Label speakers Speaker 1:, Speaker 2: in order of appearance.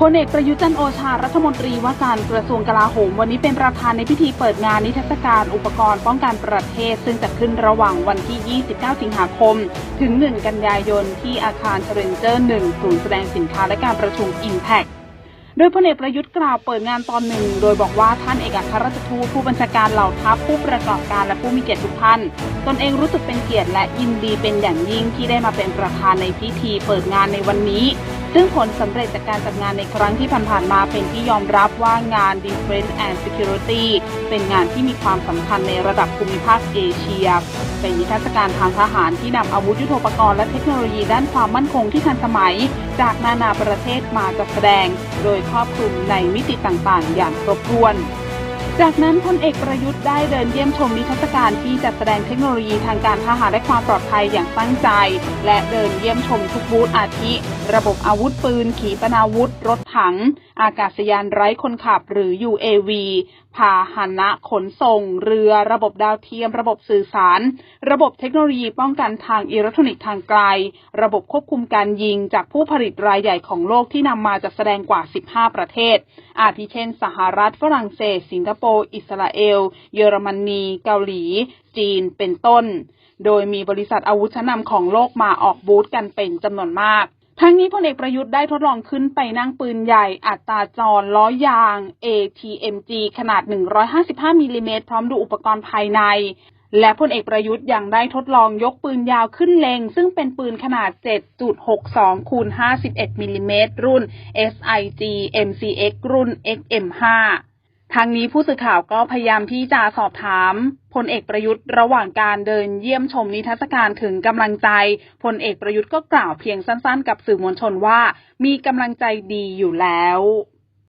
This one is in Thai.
Speaker 1: พลเอกประยุทธ์จันโอชารัฐมนตรีว่าการกระทรวงกลาโหม วันนี้เป็นประธานในพิธีเปิดงานนิทรรศการอุปกรณ์ป้องกันประเทศ ซึ่งจัดขึ้นระหว่างวันที่ 29 สิงหาคม ถึง 1 กันยายน ที่อาคารเทรนเจอร์ 1 ศูนย์แสดงสินค้าและการประชุม Impact โดยพลเอกประยุทธ์กล่าวเปิดงานตอนหนึ่ง โดยบอกว่าท่านเอกอัครราชทูตผู้บัญชาการเหล่าทัพผู้ประกอบการและผู้มีเกียรติทุกท่าน ตนเองรู้สึกเป็นเกียรติและยินดีเป็นอย่างยิ่งที่ได้มาเป็นประธานในพิธีเปิดงานในวันนี้ ซึ่งผลสำเร็จจากการจัดงานในครั้งที่ผ่านๆมาเป็นที่ยอมรับว่างาน Defense and Security เป็นงานที่มีความสำคัญในระดับภูมิภาคเอเชีย เป็นนิทรรศการทางทหารที่นำอาวุธยุโทโธปกรณ์และเทคโนโลยีด้านความมั่นคงที่ทันสมัย จากนานาประเทศมาจัดแสดง โดยครอบคลุมในมิติต่างๆ อย่างครบถ้วน จากนั้นพลเอกประยุทธ์ได้เดินเยี่ยมชมนิทรรศการที่จัดแสดงเทคโนโลยีทางการทหารและความปลอดภัยอย่างตั้งใจ และเดินเยี่ยมชมทุกบูธอาทิ ระบบอาวุธปืน ขีปนาวุธ รถถัง อากาศยานไร้คนขับหรือ UAV พาหนะขนส่ง เรือ ระบบดาวเทียม ระบบสื่อสาร ระบบเทคโนโลยีป้องกันทางอิเล็กทรอนิกส์ทางไกล ระบบควบคุมการยิงจากผู้ผลิตรายใหญ่ของโลกที่นำมาจัดแสดงกว่า 15 ประเทศ อาทิเช่น สหรัฐฝรั่งเศส สิงคโปปร์ อิสราเอล เยอรมนี เกาหลี จีน เป็นต้น โดยมีบริษัทอาวุธชั้นนำของโลกมาออกบูธกันเป็นจำนวนมากทั้งนี้พลเอกประยุทธ์ได้ทดลองขึ้นไปนั่งปืนใหญ่อัตราจรล้อยาง ATMG ขนาด 155มิลลิเมตรพร้อมดูอุปกรณ์ภายใน และพลเอกประยุทธ์ยังได้ทดลองยกปืนยาวขึ้นเล็งซึ่งเป็นปืนขนาด 7.62 คูณ 51มิลลิเมตรรุ่น SIG MCX รุ่น XM5 ทางนี้ผู้สื่อข่าวก็พยายามที่จะสอบถามพลเอกประยุทธ์ระหว่างการเดินเยี่ยมชมนิทรรศการถึงกำลังใจพลเอกประยุทธ์ก็กล่าวเพียงสั้นๆ กับสื่อมวลชนว่า มีกำลังใจดีอยู่แล้ว